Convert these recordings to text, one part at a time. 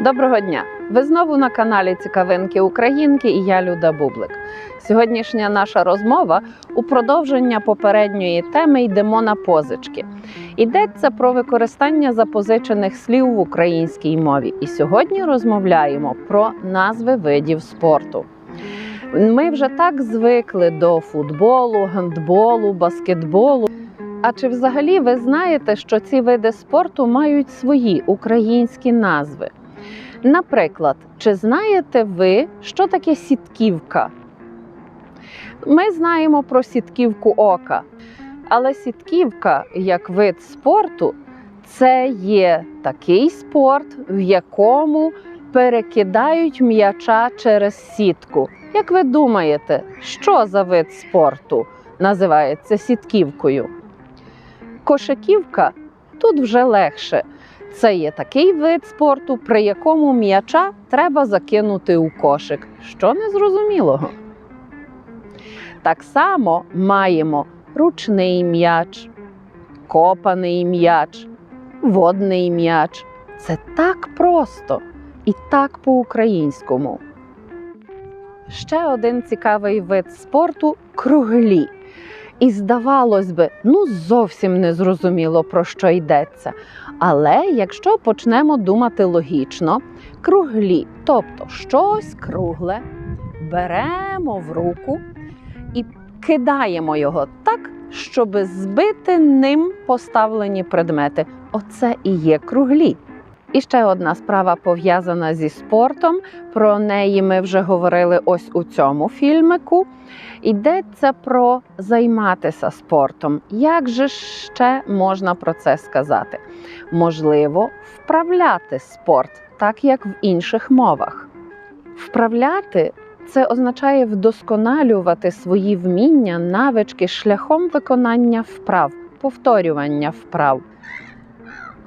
Доброго дня! Ви знову на каналі Цікавинки Українки і я Люда Бублик. Сьогоднішня наша розмова у продовження попередньої теми йдемо на позички. Йдеться про використання запозичених слів в українській мові. І сьогодні розмовляємо про назви видів спорту. Ми вже так звикли до футболу, гандболу, баскетболу. А чи взагалі ви знаєте, що ці види спорту мають свої українські назви? Наприклад, чи знаєте ви, що таке сітківка? Ми знаємо про сітківку ока, але сітківка як вид спорту це є такий спорт, в якому перекидають м'яча через сітку. Як ви думаєте, що за вид спорту називається сітківкою? Кошиківка тут вже легше. Це є такий вид спорту, при якому м'яча треба закинути у кошик. Що незрозумілого. Так само маємо ручний м'яч, копаний м'яч, водний м'яч. Це так просто і так по-українському. Ще один цікавий вид спорту круглі. І здавалось би, ну зовсім не зрозуміло, про що йдеться. Але якщо почнемо думати логічно, круглі, тобто щось кругле, беремо в руку і кидаємо його так, щоб збити ним поставлені предмети. Оце і є круглі. І ще одна справа пов'язана зі спортом. Про неї ми вже говорили ось у цьому фільмику. Йдеться про займатися спортом. Як же ще можна про це сказати? Можливо, вправляти спорт, так як в інших мовах. Вправляти це означає вдосконалювати свої вміння, навички шляхом виконання вправ, повторювання вправ.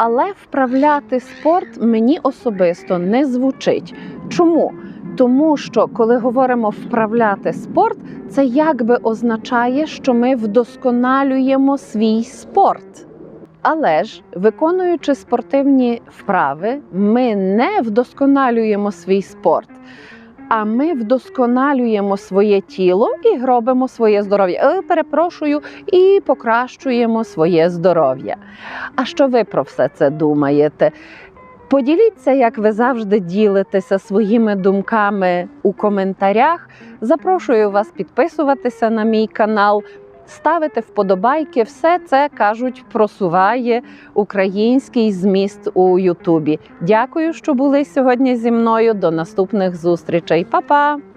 Але вправляти спорт мені особисто не звучить. Чому? Тому що коли говоримо вправляти спорт, це якби означає, що ми вдосконалюємо свій спорт. Але ж, виконуючи спортивні вправи, ми не вдосконалюємо свій спорт, а ми вдосконалюємо своє тіло і робимо своє здоров'я. Е, Перепрошую, і покращуємо своє здоров'я. А що ви про все це думаєте? Поділіться, як ви завжди ділитеся своїми думками у коментарях. Запрошую вас підписуватися на мій канал, ставити вподобайки. Все це кажуть, просуває український зміст у Ютубі. Дякую, що були сьогодні зі мною. До наступних зустрічей. Па-па!